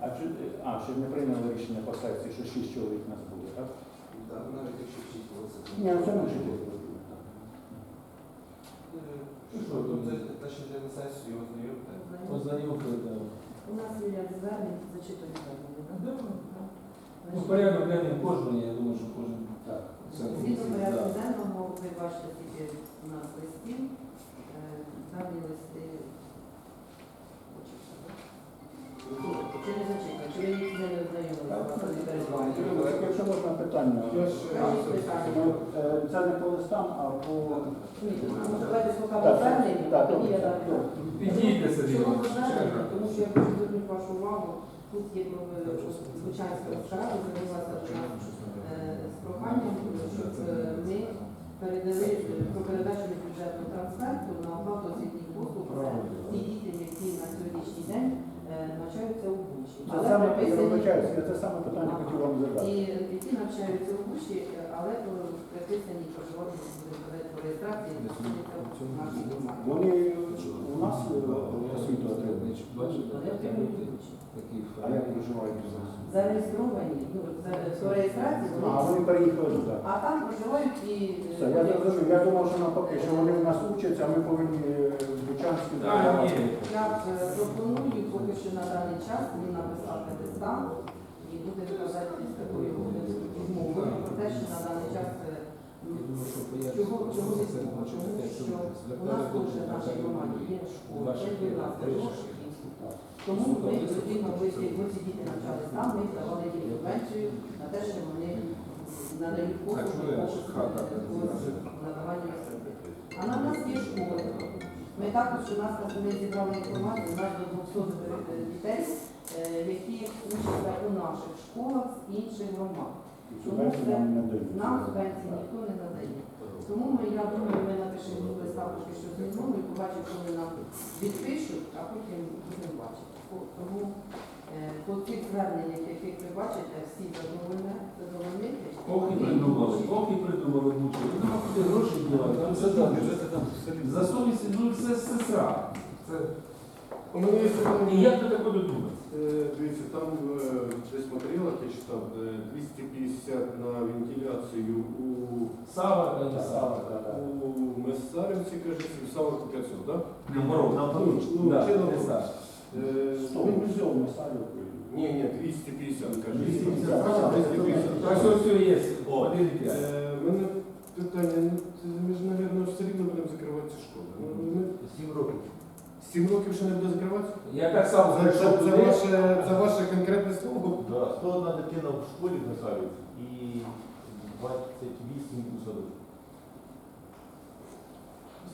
А чи, а, чи не прийняли рішення по секції, що шість чоловік нас буде, так? Так, навіть якщо шість було. Ні, це може бути. Ну що, то це те, що йде на сесію, ознайомте. Ознайомте, так. У нас є як звернення, зачитую звернення. Ну, порядок денний кожен, я думаю, що кожен. Так. Згідно порядку денного, ви бачите, тільки у нас листів, дані листи е, чи не зачекай, чи ви їх не перед Якщо можна питання. Ну, е, Це не по листам, а по... Давайте слухаємо звернення, тоді я дам. Підійдіть собі. Чому звернення? Тому що я хочу звернути вашу увагу, тут є Звичайська рада звернулася до нас е, з проханням, щоб е, ми передали е, про передачу бюджетного трансферту на оплату освітніх послуг. Це ті діти, які на сьогоднішній день е, навчаються у Бучі. Це Але саме, я прописані вибачаюся, я це саме питання хотів вам і задати. які навчаються у Бучі, е, але е, приписані реєстрації знаходяться в громаді. Вони у нас е, освіту отримують. А як проживають у нас? Зареєстровані, ну, за- по реєстрації, А, вони переїхали туди. А там проживають і Все, я зрозумів. Я думав, що навпаки, що вони в нас учаться, а ми повинні е, в Бучанську я е, пропоную поки що на даний час мені написати листа і буде вказати з такою відмовою про те, що на даний час е, поясню. чого чого відмова, тому що у нас теж в нашій громаді є школа, є ласка, рішення. Тому ми потрібно, ці бо ці діти навчались там, ми давали їм субвенцію на те, що вони надають послуги що я, хата, так, по надаванню освіти. А на нас є школи. Ми також у нас ми зібрали інформацію, у нас до 200 дітей, е, які учаться у наших школах з інших громад. Субвенції нам не. Нам субвенції ніхто не надає. Тому ми, я думаю, ми напишемо листа трошки що змінимо і побачимо, коли нам відпишуть, а потім будемо бачити. Тому е, по цих зверненнях, яких ви бачите, всі задовольні, задовольні. Ох і придумали, і придумали бучу. Ну, куди гроші дівати, там все там. За совість, ну це сестра. Це... У мене є питання. І як до такого додуматися? Е, Дивіться, там е, десь в матеріалах я читав е, 250 на вентиляцію у, Сава та не Сава, сава. да, да. у Месарівці, кажуть, в Савах 500, так? Не мороз. Ну, ну, Да, чи на- Сава. Е, Сто ми взяли Салівку. Ні, ні, 250, кажуть. 250. 250. Так що все є. О. Е, мене питання, ну, ми ж, мабуть, все рівно будемо закривати ці школи. Ну, ми Сім років. 7 років ще не буде закривати? Я так само Це, прийшов це, це, туди. ваше, це ваше конкретне слово? Да, 101 дитина в школі в Михайлівці і 28 у садочку.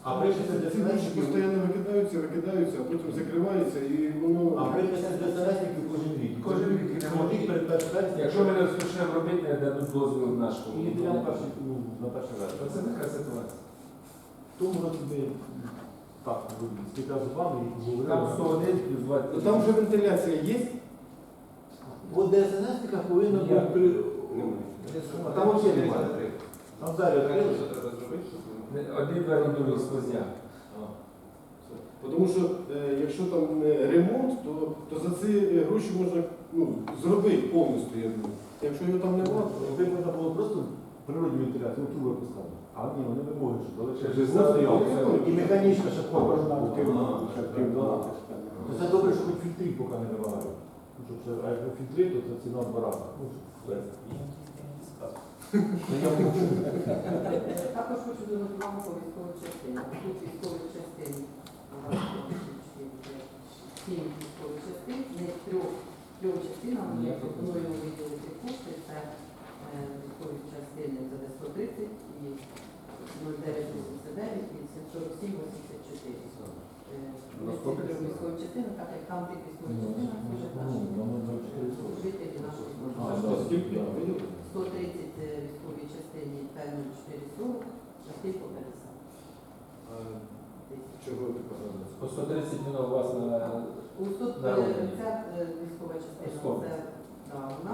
А приписи для Ці гроші постійно викидаються, викидаються, а потім закриваються і воно... а приписи для селищників кожен рік. Кожен рік. Рік перед першим вересня. Якщо ми не розпочнемо робити, не дадуть дозвіл на школу. І для перших, ну, на перший вересня. Оце така ситуація. Тому році ми так, скільки зубами говорили. Там 101 плюс 2. Ну, Там вже вентиляція є? От ДСНС повинно бути при... Там взагалі немає. Там далі відкрили. Один двері другий сквозняк. Тому що е, якщо там е, ремонт, то, то за ці е, гроші можна ну, зробити повністю, я думаю. Якщо його там немає, то... Якби можна було просто природню вентиляцію, труби пускати. А ні, вони вимоги, що Ще залишають. і механічна активна. Це добре, що хоч фільтрів поки не вимагають. Ну, щоб це, а якщо фільтри, то це ціна барана. Ну, все. Ну. Е, Також хочу звернути увагу по військовій частині. Тут військових частин у нас сім військових частин, не трьох, трьох частинам. Я пропоную виділити кошти. Це військові частини за 130 і 0989 і 747 84. Е, Ми ці трьох військові частини, так як там тих військових частин, служать наші жителі нашої служби. да, Скільки? да. Виділили? 130 е, військовій частині та 0440, частин по 50 А тисяч. чого ти показав? По 130 мільйонів у вас на У 100 Народ. ця е, військова частина, це да, вона і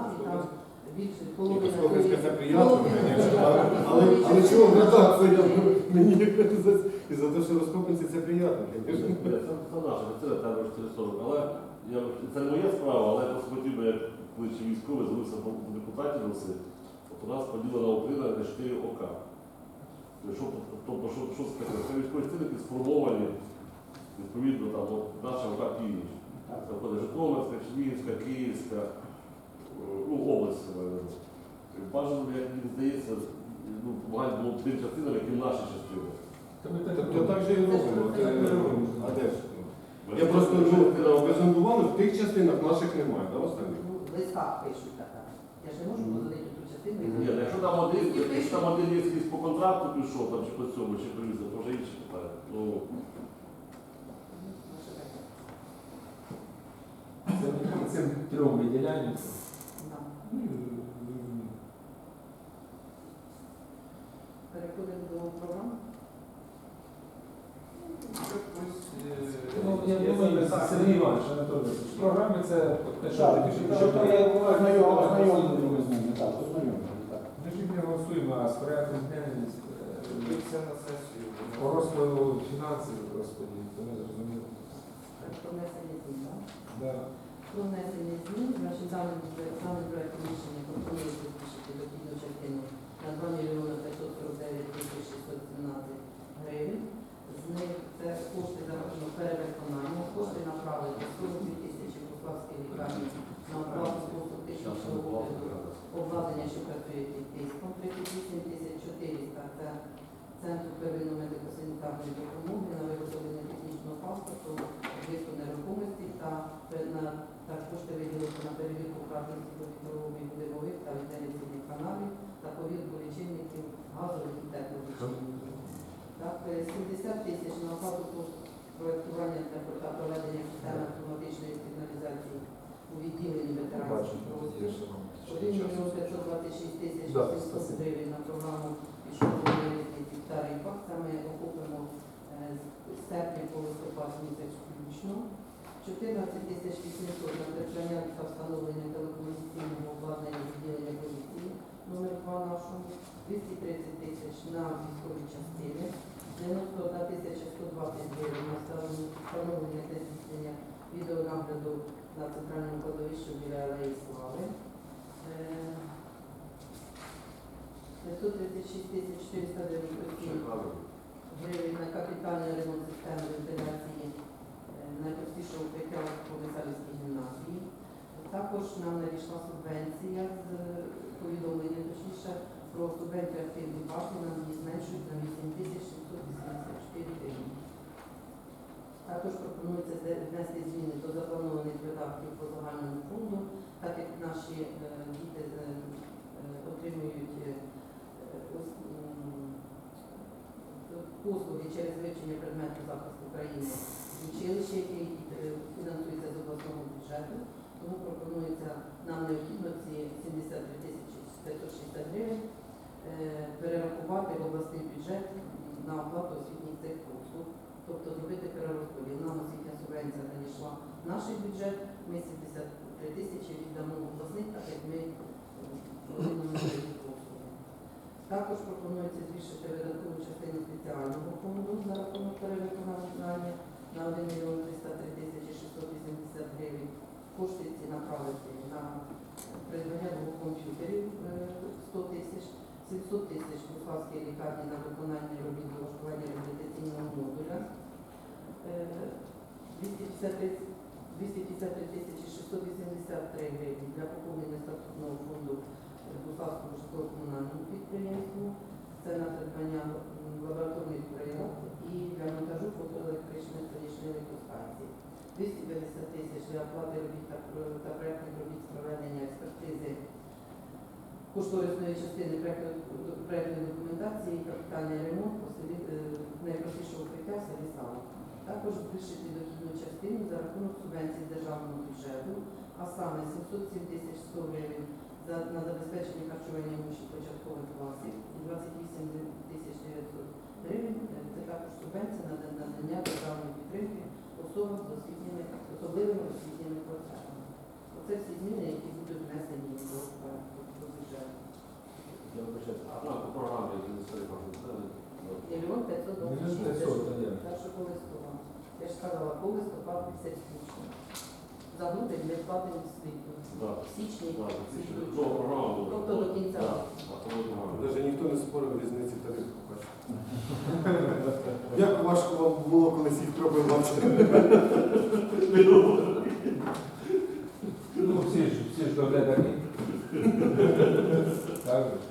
але, але, але чого градація? Я, мені і за те, що розкопниці це приємно. Це це наше, це треба 440, але я, це не моя справа, але я просто хотів би як кличе військовий, з'явився до депутатів носити. От у нас поділена Україна на 4 ОК. Тобто, що, це таке? Це військові стили сформовані, відповідно, там, наша ОК Північ. Це входить Житомирська, Чернігівська, Київська, ну, область. це на увазі. Бажано, як мені здається, ну, багато було б тим частинам, які наші частини. Тобто так же і робимо. Це Це-. А де ж? Я просто ну, презентували, в тих частинах наших немає, да, останніх? Ну, в листах пишуть так. Я ж не можу позвонити ту частину. Ні, ну, якщо там один, якщо там один якийсь по контракту пішов, там чи по цьому, чи привіз, то вже інше питання. Ну, Це цим трьом виділяємо. Переходимо до програм. Ну, я думаю, Сергій Іванович Анатолійович, програми це те, що ви пишете, що що то я ознайомлені ознайомлені з ними, так, ознайомлені, так. Ми ж не голосуємо, а з порядку денним Це на сесію. по розкладу фінансів розподіл, то ми зрозуміли. Про внесення змін, так? Да. Про внесення змін, даний даний проект рішення пропонується збільшити дохідну частину на 2 мільйони 549 тисяч 617 гривень. З них це кошти за рахунок перевиконання, кошти направити 42 тисячі Буславській лікарні на оплату послуг технічного обладнання, що працює під тиском, 38 тисяч 400 це Центру первинної медико-санітарної допомоги на виготовлення технічного паспорту, об'єкту нерухомості та на та кошти виділити на перевірку правильності повітряної будинкових та венериційних каналів та повірку лічильників газових і тепловичильників. Так, е, 70 тисяч на оплату проєктування та та проведення системи автоматичної сигналізації у відділенні ветеранських простір. є ще нам. 1 мільйон 526 тисяч Да, 700 спасибо. гривень на програму пішохідної різниці старий факт. Це ми окупимо е, з серпня по листопад місяць включно. 14 тисяч 800 на придбання та встановлення телекомунікаційного обладнання відділення поліції номер 2 нашому. 230 тисяч на військові частини. 91 тисяча 120 гривень на встановлення та здійснення відеонагляду на центральному кладовищі біля Алеї Слави. Е, 536 тисяч 497 гривень на капітальний ремонт системи вентиляції е, найпростішого укриття по Мисарівській гімназії. Також нам надійшла субвенція з повідомлення, точніше, про субвенцію активні бази, нам її зменшують на 8 тисяч 784 гривень. Також пропонується внести зміни до запланованих видатків по загальному фонду, так як наші е, діти е, е, отримують послуги через вивчення предмету захисту України в училищі, який е, фінансується з обласного бюджету. Тому пропонується нам необхідно ці 73 тисячі 560 гривень е, перерахувати в обласний бюджет на оплату освітніх цих послуг. Тобто зробити перерозподіл. Нам освітня субвенція надійшла в наш бюджет, ми 73 тисячі віддамо в обласний, так як ми е, виконуємо ці послуги. Також пропонується збільшити видаткову частину спеціального фонду за рахунок перевиконання на 1 мільйон 303 тисячі 680 гривень. Кошти ці направити на придбання двох комп'ютерів е, 100 тисяч, 700 тисяч в Буславській лікарні на виконання робіт влаштування реабілітаційного модуля. Е, 253 253 тисячі 683 гривні для поповнення статутного фонду Буславському житлово-комунальному підприємству. Це на придбання лабораторних прийомів і для монтажу фотоелектричної сонячної електростанції. 250 тисяч для оплати робіт та, проєктних робіт з проведення експертизи кошторисної частини проєктної документації і капітальний ремонт е, найпростішого укриття в селі Сало. Також збільшити дохідну частину за рахунок субвенцій з державного бюджету, а саме 707 тисяч 100 гривень на забезпечення харчування учнів початкових класів і 28 тисяч 900 гривень. е, Це також субвенція на особам з освітніми, особливими освітніми. Оце всі зміни, які будуть внесені до бюджету. Програми, Мільйон Мільйон 526 500, так, є. Так що по листопаду. Я ж сказала, по листопаду все включно. За грудень ми платимо світло. Так. В січні. Так, ще програма була. Тобто до кінця. Нова. Навіть ніхто не спорив різниці тарифу. Як важко вам було колись їх пробивати? Ну, всі ж, всі ж доглядані. Так же.